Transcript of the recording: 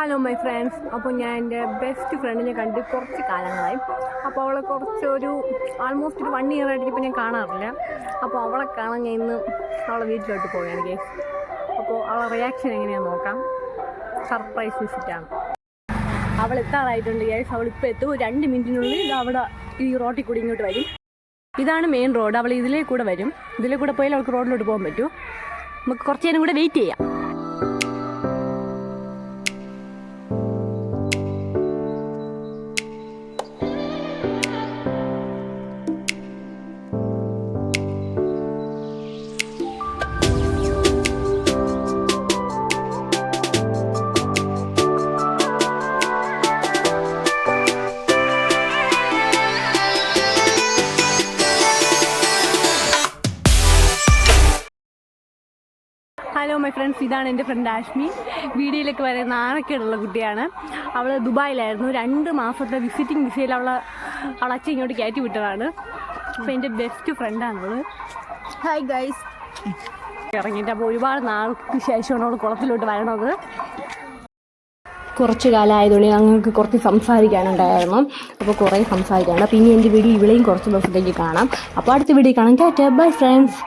Hello my friends അപ്പോൾ ഞാൻ എന്റെ ബെസ്റ്റ് ഫ്രണ്ടിനെ കണ്ട് കുറച്ച് കാലങ്ങളായി. അപ്പോൾ അവളെ കുറച്ചൊരു ആൾമോസ്റ്റ് ഒരു വൺ ഇയർ ആയിട്ട് ഇപ്പോൾ ഞാൻ കാണാറില്ല. അപ്പോൾ അവളെ കാണാൻ ഞാൻ ഇന്ന് അവളെ വീട്ടിലോട്ട് പോവുകയാണ് കേസ് അപ്പോൾ അവളെ റിയാക്ഷൻ എങ്ങനെയാണെന്ന് നോക്കാം. സർപ്രൈസ് വിസിറ്റാണ് അവൾ എത്താറായിട്ടുണ്ട് കേസ് അവൾ ഇപ്പോൾ എത്തും. രണ്ട് മിനിറ്റിനുള്ളിൽ ഇത് അവിടെ ഈ റോട്ടിൽ കൂടി ഇങ്ങോട്ട് വരും. ഇതാണ് മെയിൻ റോഡ് അവൾ ഇതിലേ കൂടെ വരും. ഇതിലേ കൂടെ പോയാൽ അവൾക്ക് റോഡിലോട്ട് പോകാൻ പറ്റും. നമുക്ക് കുറച്ച് നേരം കൂടെ വെയിറ്റ് ചെയ്യാം. ഹലോ മൈ ഫ്രണ്ട്സ് ഇതാണ് എന്റെ ഫ്രണ്ട് ആഷ്മി. വീഡിയോയിലേക്ക് വരെ നാണക്കേടുള്ള കുട്ടിയാണ്. അവൾ ദുബായിലായിരുന്നു. രണ്ട് മാസത്തെ വിസിറ്റിംഗ് വിസയിൽ അവൾ അവൾ അച്ഛൻ ഇങ്ങോട്ട് കയറ്റി വിട്ടതാണ്. അപ്പോൾ എന്റെ ബെസ്റ്റ് ഫ്രണ്ടാണ് അവൾ ഹായ് ഗൈസ് ഇറങ്ങിയിട്ട് അപ്പോൾ ഒരുപാട് നാൾക്ക് ശേഷമാണ് അവൾ കുളത്തിലോട്ട് വരണത്. കുറച്ച് കാലമായതുകൊണ്ട് ഞങ്ങൾക്ക് കുറച്ച് സംസാരിക്കാനുണ്ടായിരുന്നു. അപ്പോൾ കുറേ സംസാരിക്കാനുണ്ട്. ഇനി എന്റെ വീഡിയോ ഇവിടെയും കുറച്ച് ദിവസത്തേക്ക് കാണാം. അപ്പോൾ അടുത്ത വീഡിയോ കാണാം. Tata bye friends